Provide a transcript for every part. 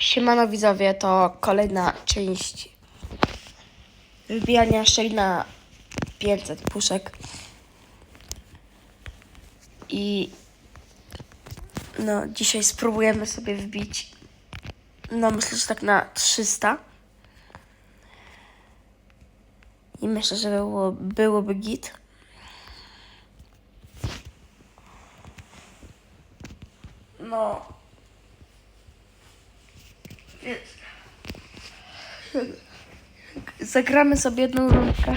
Siemano widzowie, to kolejna część wybijania szeli na 500 puszek. I no dzisiaj spróbujemy sobie wbić no myślę, że tak na 300. I myślę, że było, byłoby git. No. Zagramy sobie jedną rundkę.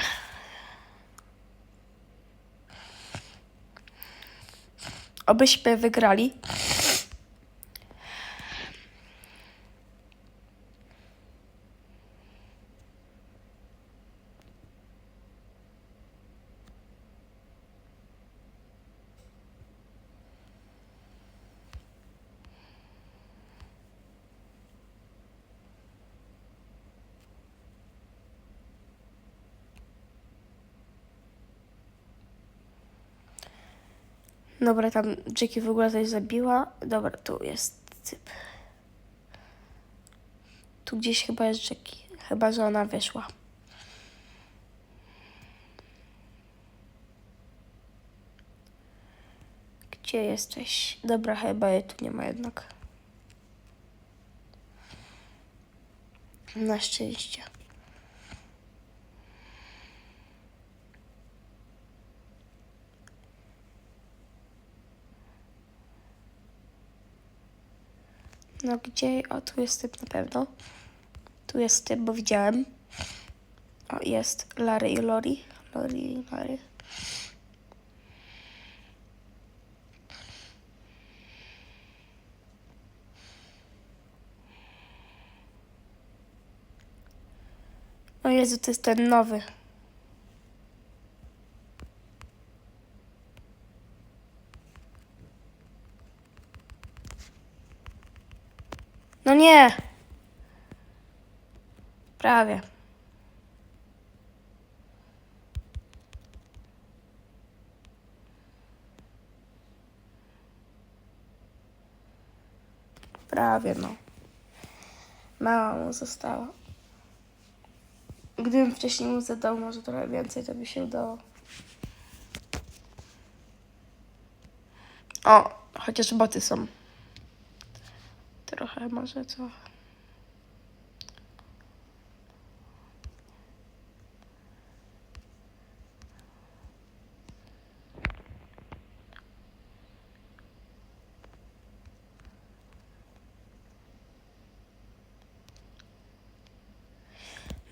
Obyśmy wygrali. Dobra, tam Jackie w ogóle coś zabiła. Dobra, tu jest typ. Tu gdzieś chyba jest Jackie. Chyba, że ona wyszła. Gdzie jesteś? Dobra, chyba jej tu nie ma jednak. Na szczęście. No gdzie? O, tu jest typ na pewno. Tu jest typ, bo widziałem. O, jest Larry i Lori. Lori i Larry. O Jezu, to jest ten nowy. No nie! Prawie. Prawie, no. Mała mu została. Gdybym wcześniej mu zadał może trochę więcej, to by się udało. O, chociaż boty są. Trochę może co.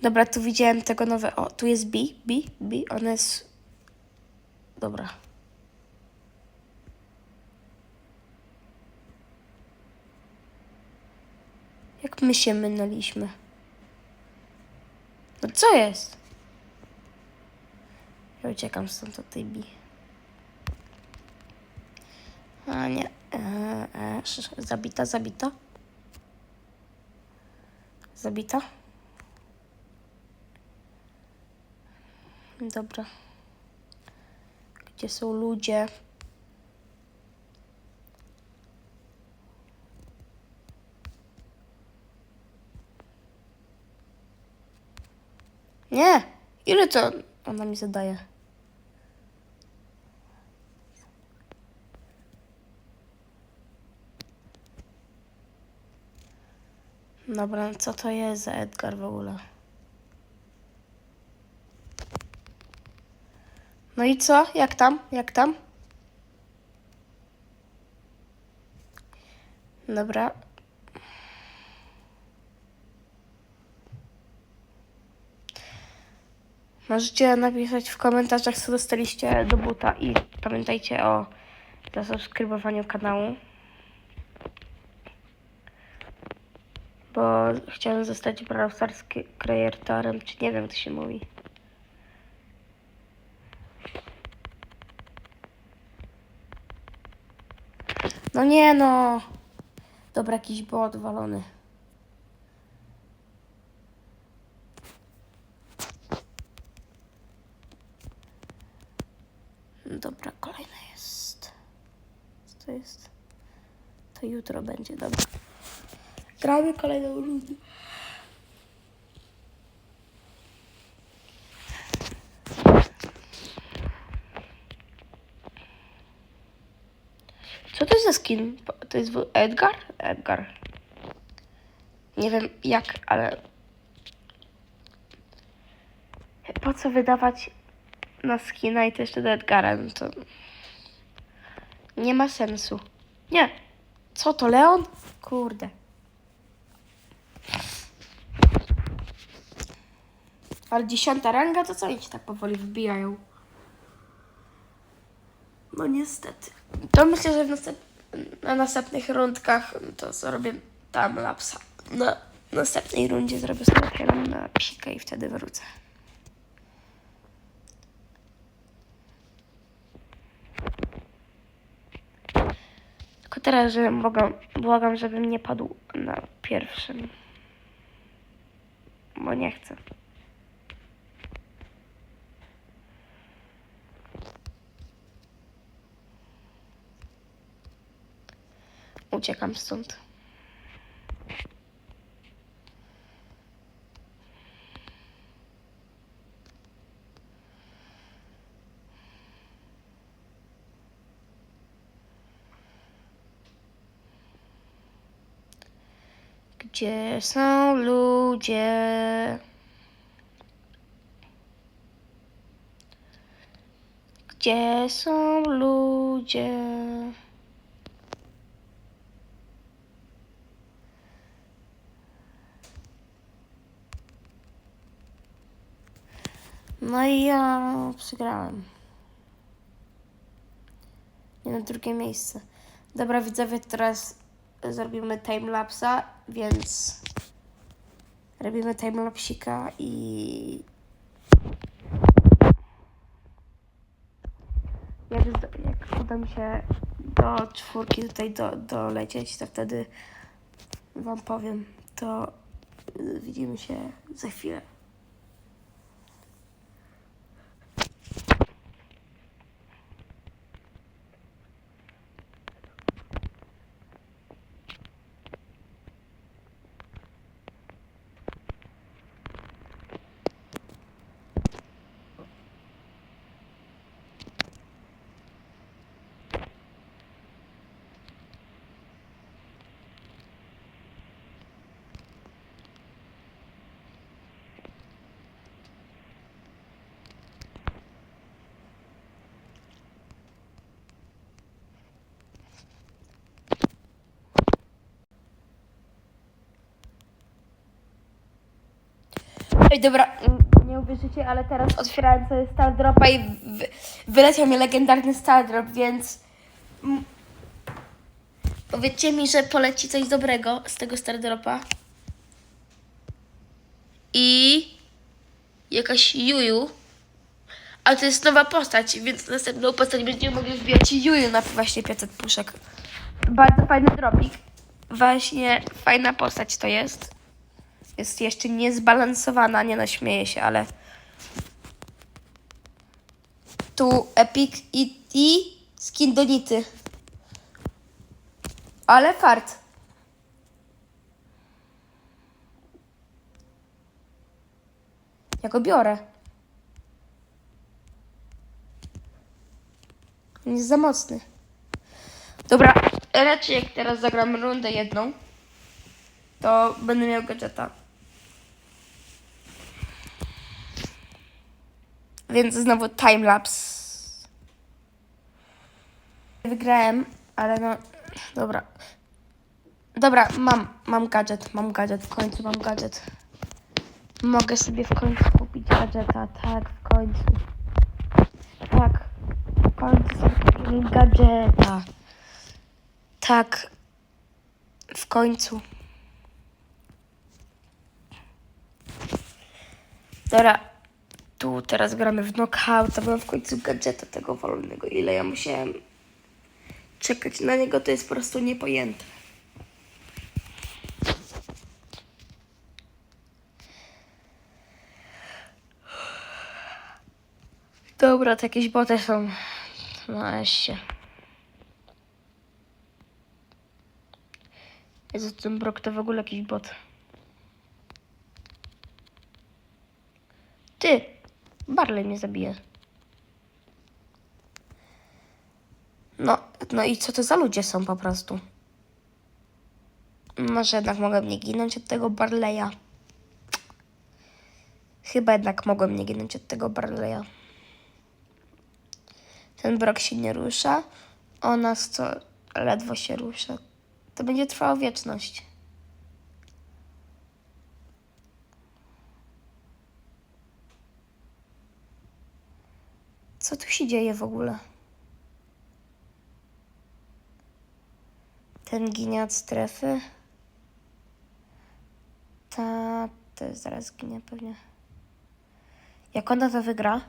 Dobra, tu widziałem tego nowe. O, tu jest B, B, B. Ona jest. Dobra. Jak my się mynęliśmy. No co jest? Ja uciekam stąd od tej bi. A nie. E, e, zabita, zabita. Zabita. Dobra. Gdzie są ludzie? Nie! Ile to ona mi zadaje? Dobra, co to jest za Edgar w ogóle? No i co? Jak tam? Jak tam? Dobra. Możecie napisać w komentarzach, co dostaliście do buta i pamiętajcie o zasubskrybowaniu kanału. Bo chciałem zostać Brawl Stars kreatorem, czy nie wiem, to się mówi. No nie no. Dobra, jakiś bot walony. Dobra, kolejne jest. Co to jutro będzie, dobra. Gramy kolejną rundę. Co to jest za skin? To jest Edgar? Edgar. Nie wiem jak, ale... Po co wydawać na skina i to jeszcze do Edgara? No to... Nie ma sensu. Nie. Co to, Leon? Kurde. Ale dziesiąta ranga, to co oni ci tak powoli wbijają? No niestety. To myślę, że następ... na następnych rundkach to zrobię tam lapsa. Na następnej rundzie zrobię sobie na psikę i wtedy wrócę. Tylko teraz, że mogę, błagam, żebym nie padł na pierwszym. Bo nie chcę. Uciekam stąd. Gdzie są ludzie? Gdzie są ludzie? No i ja przegrałem. Nie na drugie miejsce. Dobra, zrobimy timelapsa, więc robimy timelapsika i jak, jak uda mi się do czwórki tutaj do, dolecieć, to wtedy wam powiem. To widzimy się za chwilę. Ej, dobra, nie uwierzycie, ale teraz otwierałem sobie Star Dropa i wy, wyleciał mi legendarny Star Drop, więc powiedzcie mi, że poleci coś dobrego z tego Star Dropa. I jakaś Juju. A to jest nowa postać, więc następną postać będziemy mogli wbijać Juju na właśnie 500 puszek. Bardzo fajny dropik. Właśnie fajna postać to jest jest jeszcze niezbalansowana, nie naśmieję się, ale tu Epic i, i skin Donity. Ale fart. Ja go biorę. On jest za mocny. Dobra, raczej jak teraz zagram rundę jedną, to będę miał gadżeta. Więc znowu timelapse. Wygrałem, ale no. Dobra. Dobra, mam, mam gadżet, mam gadżet, w końcu mam gadżet. Mogę sobie w końcu kupić gadżeta, tak, w końcu. Tak, w końcu sobie gadżeta. Tak, w końcu. Dobra, tu teraz gramy w knockouta, bo mam w końcu gadżeta tego wolnego. Ile ja musiałem czekać na niego, to jest po prostu niepojęte. Dobra, to jakieś boty są. No się. Jezu, ten brok to w ogóle jakiś bot. Ty! Barley mnie zabije. No, no i co to za ludzie są po prostu? Może jednak mogłem nie ginąć od tego Barleya. Chyba jednak mogłem nie ginąć od tego Barleya. Ten brok się nie rusza. O nas co ledwo się rusza. To będzie trwało wieczność. Co tu się dzieje w ogóle? Ten ginie od strefy. Ta, to zaraz ginie pewnie. Jak ona to wygra?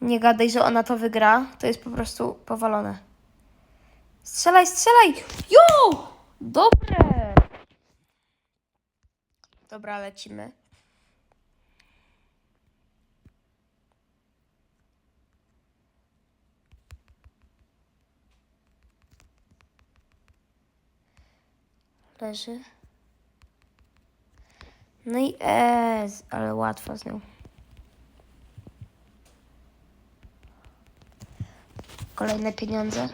Nie gadaj, że ona to wygra. To jest po prostu powalone. Strzelaj, strzelaj! Jo! Dobre! Dobra, lecimy. Leży. No i ez, ale łatwo z nią. Kolejne pieniądze.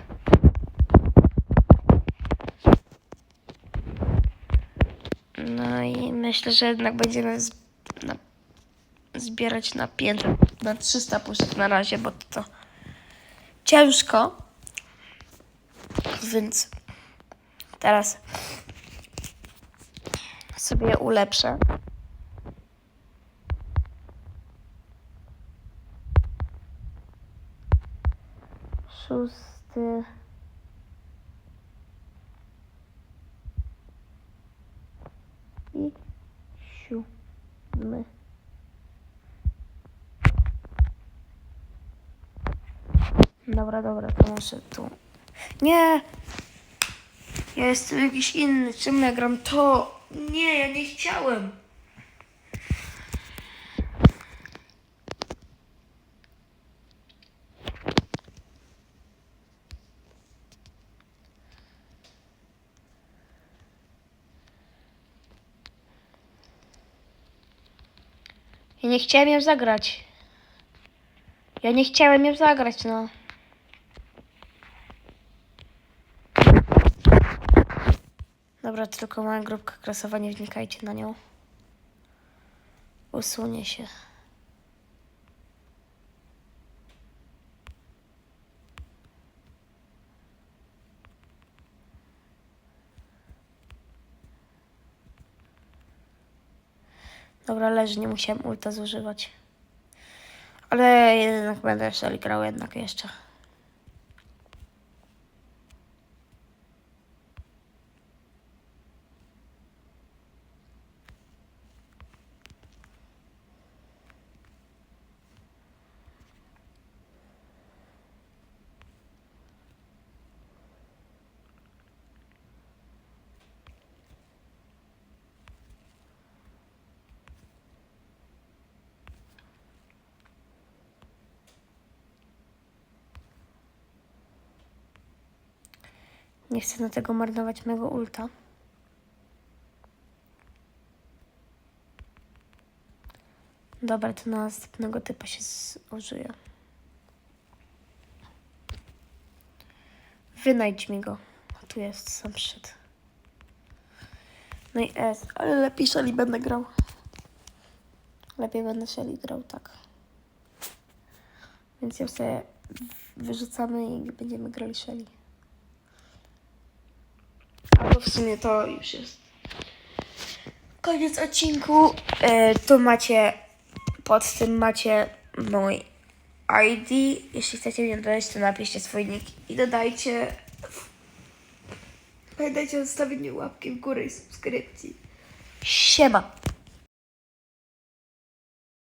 No i myślę, że jednak będziemy z, na, zbierać na 500, na 300 puszek na razie, bo to, to ciężko. Więc teraz sobie ulepszę. Szósty. I siódmy. Dobra, dobra, to muszę tu. Nie! Ja jestem jakiś inny. Czemu ja gram to? Nie, ja nie chciałem. Ja nie chciałem ją zagrać. Ja nie chciałem ją zagrać, no. Dobra, tylko mała grupka klasowa, nie wnikajcie na nią. Usunie się. Dobra, leży, nie musiałem ulta zużywać. Ale jednak będę jeszcze grał jednak jeszcze. Nie chcę na tego marnować mego ulta. Dobra, to na następnego typa się zużyję. Wynajdź mi go. A tu jest, sam przyszedł. No i S, ale lepiej Shelly będę grał. Lepiej będę Shelly grał, tak. Więc ją sobie wyrzucamy i będziemy grali Shelly. Albo w sumie to już jest koniec odcinku. E, tu macie, pod tym macie mój ID. Jeśli chcecie mnie dodać, to napiszcie swój nick i dodajcie. Pamiętajcie o zostawieniu łapki w górę i subskrypcji. Siema!